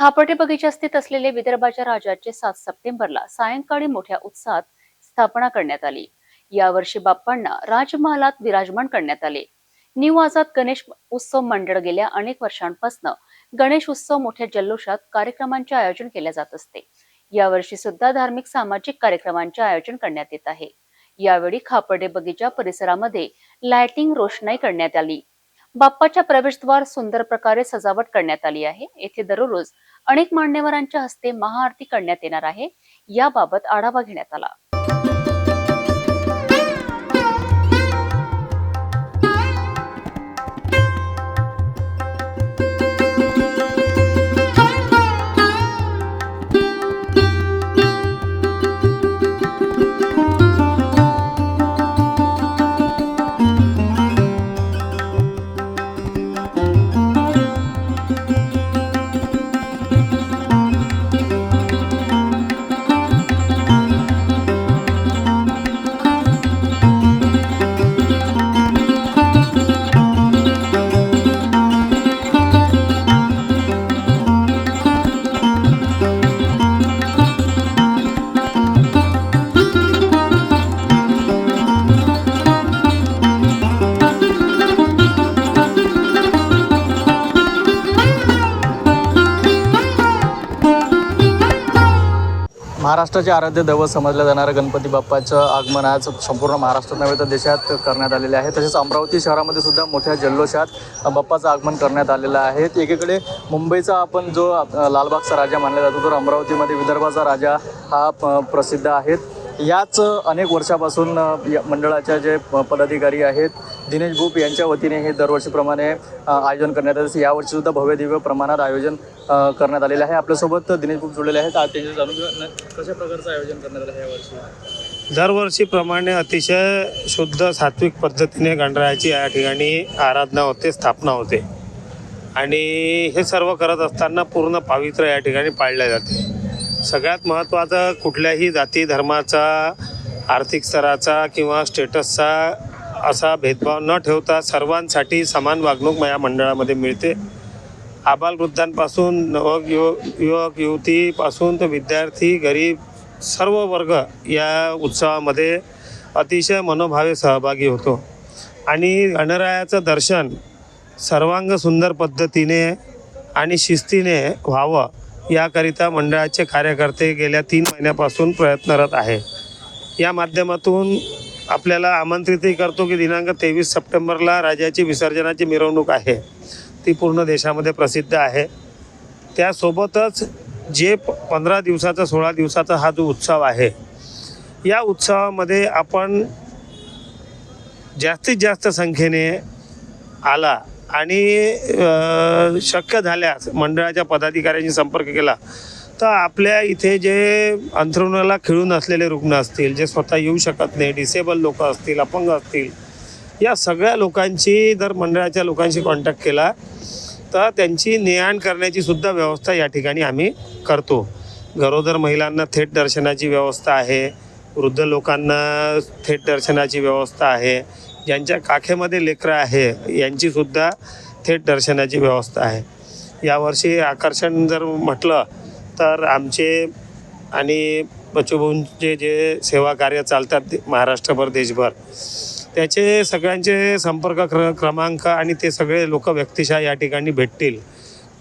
खापर्टे बगीचा स्थित असलेले विदर्भाच्या राजाचे सात सप्टेंबरला सायंकाळी मोठ्या उत्साहात स्थापना करण्यात आली. यावर्षी बाप्पांना राजमहालात विराजमान करण्यात आले. न्यू आझाद गणेश उत्सव मंडळ गेल्या अनेक वर्षांपासून गणेश उत्सव मोठ्या जल्लोषात कार्यक्रमांचे आयोजन केले जात असते. यावर्षी सुद्धा धार्मिक सामाजिक कार्यक्रमांचे आयोजन करण्यात येत आहे. यावेळी खापर्डे बगीचा परिसरामध्ये लाइटिंग रोषणाई करण्यात आली. बाप्पाच्या प्रवेशद्वार सुंदर प्रकारे सजावट करण्यात आली आहे. येथे दररोज अनेक मान्यवरांच्या हस्ते महाआरती करण्यात येणार आहे. याबाबत आढावा घेण्यात आला. महाराष्ट्राचे आराध्य दैवत समजलं जाणारं गणपती बाप्पाचं आगमन आज संपूर्ण महाराष्ट्रात नव्हे तर देशात करण्यात आलेले आहे. तसेच अमरावती शहरामध्ये सुद्धा मोठ्या जल्लोषात बाप्पाचं आगमन करण्यात आलेलं आहे. एकीकडे मुंबईचा आपण जो लालबागचा राजा मानला जातो तर अमरावतीमध्ये विदर्भाचा राजा हा प- प्रसिद्ध आहे याच अनेक वर्षापासून या मंडळाच्या जे प- पदाधिकारी आहेत दिनेश भूप यांच्या वतीने हे दरवर्षीप्रमाणे आयोजन करण्यात आलं. यावर्षीसुद्धा भव्य दिव्य प्रमाणात आयोजन करण्यात आलेलं आहे. आपल्यासोबत दिनेश भूप जुळलेले आहेत. जाणून कशा प्रकारचं आयोजन करण्यात आलं आहे यावर्षी दरवर्षीप्रमाणे अतिशय शुद्ध सात्विक पद्धतीने गणरायाची या ठिकाणी आराधना होते स्थापना होते. आणि हे सर्व करत असताना पूर्ण पावित्र्य या ठिकाणी पाळले जाते. सगळ्यात महत्त्वाचं कुठल्याही जाती धर्माचा आर्थिक स्तराचा किंवा स्टेटसचा असा भेदभाव न ठेवता सर्वांसाठी समान वागणूक या मंडळामध्ये मिळते. आबालवृद्धांपासून नवक युवक युवक युवतीपासून तर विद्यार्थी गरीब सर्व वर्ग या उत्सवामध्ये अतिशय मनोभावे सहभागी होतो. आणि गणरायाचं दर्शन सर्वांग सुंदर पद्धतीने आणि शिस्तीने व्हावं याकरिता मंडळाचे कार्यकर्ते गेल्या तीन महिन्यापासून प्रयत्नरत आहे. या माध्यमातून आपल्याला आमंत्रितही करतो की दिनांक तेवीस सप्टेंबरला राजाची विसर्जनाची मिरवणूक आहे. ती पूर्ण देशामध्ये प्रसिद्ध आहे. त्यासोबतच जे प पंधरा दिवसाचा सोळा दिवसाचा हा जो उत्सव आहे या उत्सवामध्ये आपण जास्तीत जास्त संख्येने आला आणि शक्य झाल्यास मंडळाच्या पदाधिकाऱ्यांशी संपर्क केला तर आपल्या इथे जे अंथरुणाला खिळून असलेले रुग्ण असतील जे स्वतः येऊ शकत नाही डिसेबल लोक असतील अपंग असतील या सगळ्या लोकांची जर मंडळाच्या लोकांशी कॉन्टॅक्ट केला तर त्यांची ने आण करण्याची सुद्धा व्यवस्था या ठिकाणी आम्ही करतो. गरोदर महिलांना थेट दर्शनाची व्यवस्था आहे वृद्ध लोकांना थेट दर्शनाची व्यवस्था आहे ज्यांच्या काखेमध्ये लेकरं आहे यांचीसुद्धा थेट दर्शनाची व्यवस्था आहे. यावर्षी आकर्षण जर म्हटलं तर आमचे आणि बचूभाऊंचे जे सेवा कार्य चालतात ते महाराष्ट्रभर देशभर त्याचे सगळ्यांचे संपर्क क्र क्रमांक आणि ते सगळे लोक व्यक्तिशः या ठिकाणी भेटतील.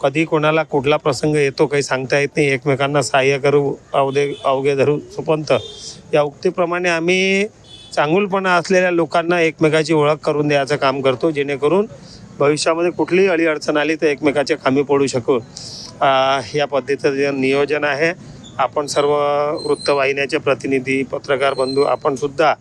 कधी कोणाला कुठला प्रसंग येतो काही सांगता येत नाही. एकमेकांना सहाय्य करू अवघे अवघे धरू सुपंत. या उक्तीप्रमाणे आम्ही चांगुलपणा असलेल्या लोकांना एकमेकाची ओळख करून द्यायचं काम करतो जेणेकरून भविष्यामध्ये कुठलीही अडीअडचण आली तर एकमेकाच्या कामी पडू शकू. या पद्धतीचं जे नियोजन आहे आपण सर्व वृत्तवाहिन्याचे प्रतिनिधी पत्रकार बंधू आपणसुद्धा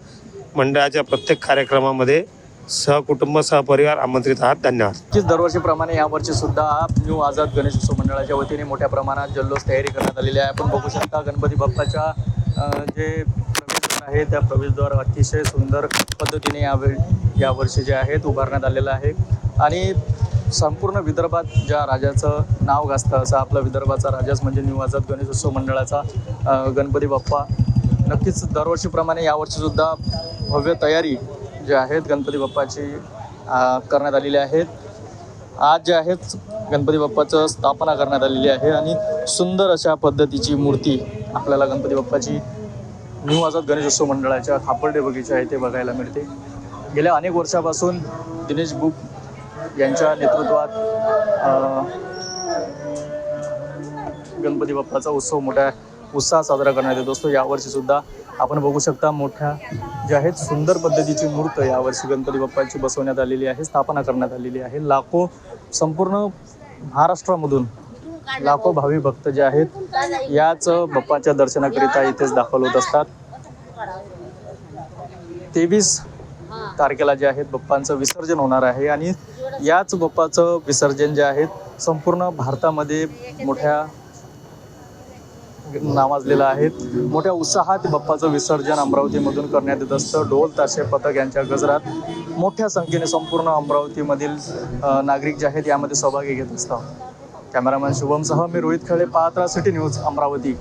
मंडळाच्या प्रत्येक कार्यक्रमामध्ये सहकुटुंब सहपरिवार आमंत्रित आहात. धन्यवाद. नक्कीच दरवर्षीप्रमाणे यावर्षी सुद्धा न्यू आझाद गणेश उत्सव मंडळाच्या वतीने मोठ्या प्रमाणात जल्लोष तयारी करण्यात आलेली आहे. आपण बघू शकता गणपती बाप्पाच्या जे प्रवेशद्वार आहे त्या प्रवेशद्वार अतिशय सुंदर पद्धतीने यावेळी यावर्षी जे आहेत उभारण्यात आलेलं आहे. आणि संपूर्ण विदर्भात ज्या राजाचं नाव गाजतं असं आपला विदर्भाचा राजाच म्हणजे न्यू आझाद मंडळाचा गणपती बाप्पा. नक्कीच दरवर्षीप्रमाणे यावर्षीसुद्धा भव्य तयारी जे आहेत गणपती बाप्पाची करण्यात आलेली आहेत. आज जे आहेत गणपती बाप्पाचं स्थापना करण्यात आलेली आहे आणि सुंदर अशा पद्धतीची मूर्ती आपल्याला गणपती बाप्पाची न्यू आझाद गणेशोत्सव मंडळाच्या खापर्डे बगीचा आहे ते बघायला मिळते. गेल्या अनेक वर्षापासून दिनेश बुक यांच्या नेतृत्वात गणपती बाप्पाचा उत्सव मोठ्या उत्साहात साजरा करण्यात येतो असतो. यावर्षी सुद्धा आपण बघू शकता मोठ्या जे आहेत सुंदर पद्धतीची मूर्त यावर्षी गणपती बाप्पाची बसवण्यात आलेली आहे स्थापना करण्यात आलेली आहे. लाखो संपूर्ण महाराष्ट्रामधून लाखो भावी भक्त जे आहेत याच बाप्पाच्या दर्शनाकरिता इथेच दाखल होत असतात. तेवीस तारखेला जे आहेत बाप्पांचं विसर्जन होणार आहे आणि याच बाप्पाचं विसर्जन जे आहेत संपूर्ण भारतामध्ये मोठ्या नावाजलेलं आहे. मोठ्या उत्साहात बाप्पाचं विसर्जन अमरावतीमधून करण्यात येत असतं. ढोल ताशे पथक यांच्या गजरात मोठ्या संख्येने संपूर्ण अमरावतीमधील नागरिक जे आहेत यामध्ये सहभागी घेत असतात. कॅमेरामॅन शुभमसह मी रोहित खळे पाहत राहा सिटी न्यूज अमरावती.